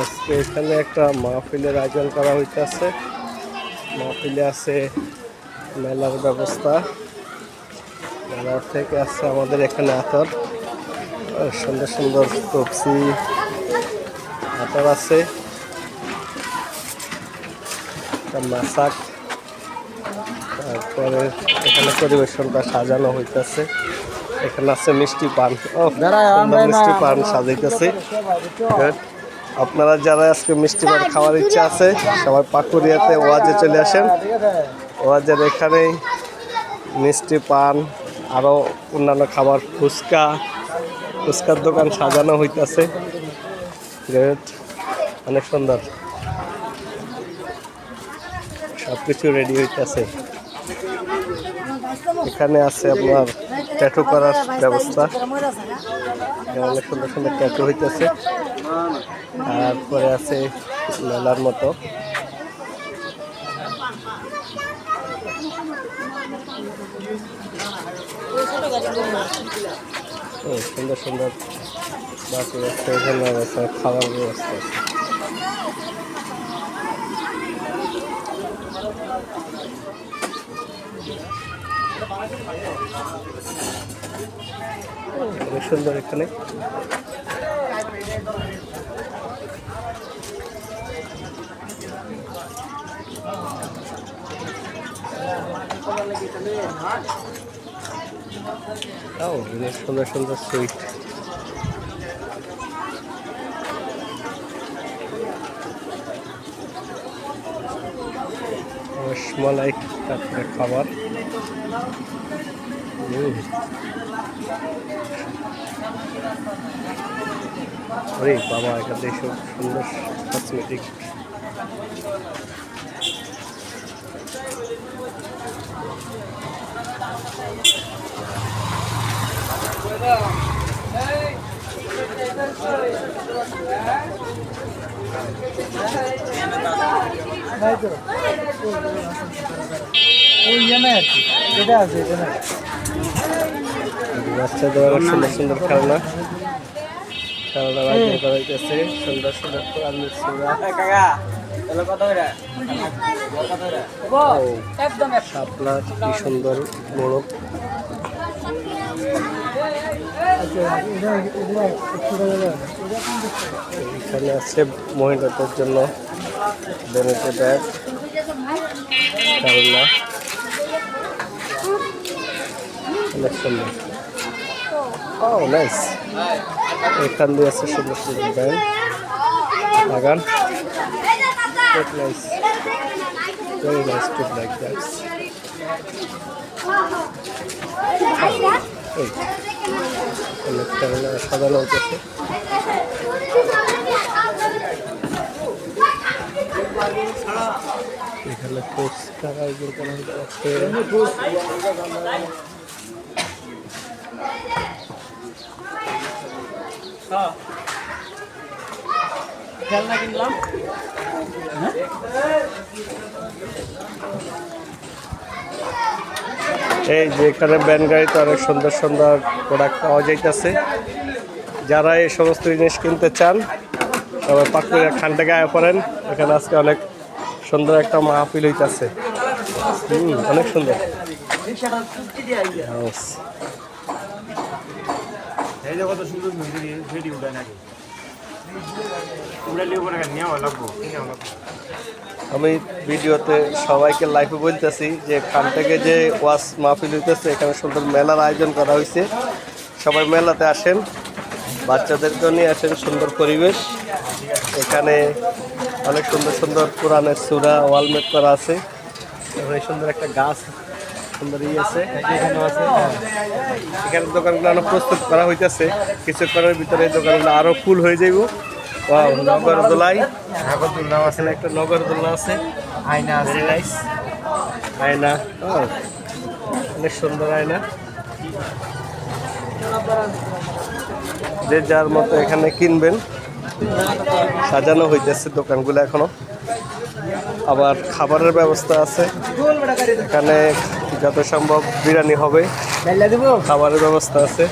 আজকে এখানে একটা মাহফিলের আয়োজন করা হইতেছে। মাহফিলে আছে মেলার ব্যবস্থা। মেলার থেকে আছে আমাদের এখানে আতর। সুন্দর সুন্দর তপসি আতর আছে। মাসাক। তারপরে এখানে পরিবেশনটা সাজানো হইতেছে। এখানে আছে মিষ্টি পান। ও মিষ্টি পান সাজাইতেছে। Good. আপনারা যারা আজকে মিষ্টি পান খাওয়ার ইচ্ছা আছে সবাই পাকুড়িয়াতে ওয়াজে চলে আসেন। ওয়াজের এখানেই মিষ্টি পান আরও অন্যান্য খাবার ফুচকা ফুচকার দোকান সাজানো হইতাছে। গ্রেট অনেক সুন্দর। সব কিছু রেডি হইতাছে। এখানে আছে আপনার ট্যাটু করার ব্যবস্থা। অনেক সুন্দর সুন্দর ট্যাটু হইতেছে। তারপরে আছে মেলার মতো। সুন্দর সুন্দর বাকি আছে, এখানে আছে খাওয়ার ব্যবস্থা। আছে অনেক সুন্দর এখানে অনেক সুন্দর সুন্দর সুইট রসমালাই তারপরে খাবার। আরে বাবা এখানে সব সুন্দর কসমেটিক ওই জানে এটা আছে বাচ্চাদের অনেক সুন্দর সুন্দর খেলনা। খেলনা বাজার করা হইতেছে সুন্দর সুন্দর সূরা। কাকা শাপলা কি সুন্দর মোড়ক। এখানে আছে মহিলাদের জন্য বেনেটে ব্যাগ খেলনা। অনেক ও নাইস এখান দিয়ে আছে সুন্দর সুন্দর ব্যাগ বাগান। নাইস লাইক দ্যাট এই সাজানো হচ্ছে। এখানে পুরস্কার আয়োজন করা খেলনা কিনলাম। এই যে এখানে ব্যান গাড়িতে অনেক সুন্দর সুন্দর প্রোডাক্ট পাওয়া যাইতেছে। যারা এই সমস্ত জিনিস কিনতে চান সবাই পাকুড়িয়া খানটে গায়ে পড়েন। এখানে আজকে অনেক সুন্দর একটা মাহফিল হইতেছে। হুম অনেক সুন্দর. এই কত সুন্দর ভিডিও ভিডিও উঠে নাকি? লাগবো আমি ভিডিওতে সবাইকে লাইভে বলতেছি যে খান থেকে যে ওয়াশ মাহফিল হইতেছে, এখানে সুন্দর মেলার আয়োজন করা হয়েছে সবাই মেলাতে আসেন বাচ্চাদেরকেও নিয়ে আসেন, সুন্দর পরিবেশ। এখানে অনেক সুন্দর সুন্দর পুরানের সুরা ওয়ালমেট করা আছে। এখানে সুন্দর একটা গাছ সুন্দর ইয়ে আছে। এখানে আছে হ্যাঁ। এখানে দোকানগুলো আরও প্রস্তুত করা হইতেছে। কিছুক্ষণের ভিতরে দোকানগুলো আরও ফুল হয়ে যাইব। নগর দোলাই। নাগরদোল্লা আছে এখানে একটা নগর দোলনা আছে। আয়না আছে। নাইস আয়না অনেক সুন্দর আয়না। যে যার মতো এখানে কিনবেন। সাজানো হইতেছে দোকানগুলো এখনও। আবার খাবারের ব্যবস্থা আছে। এখানে যত সম্ভব বিরিয়ানি হবে। খাবারের ব্যবস্থা আছে।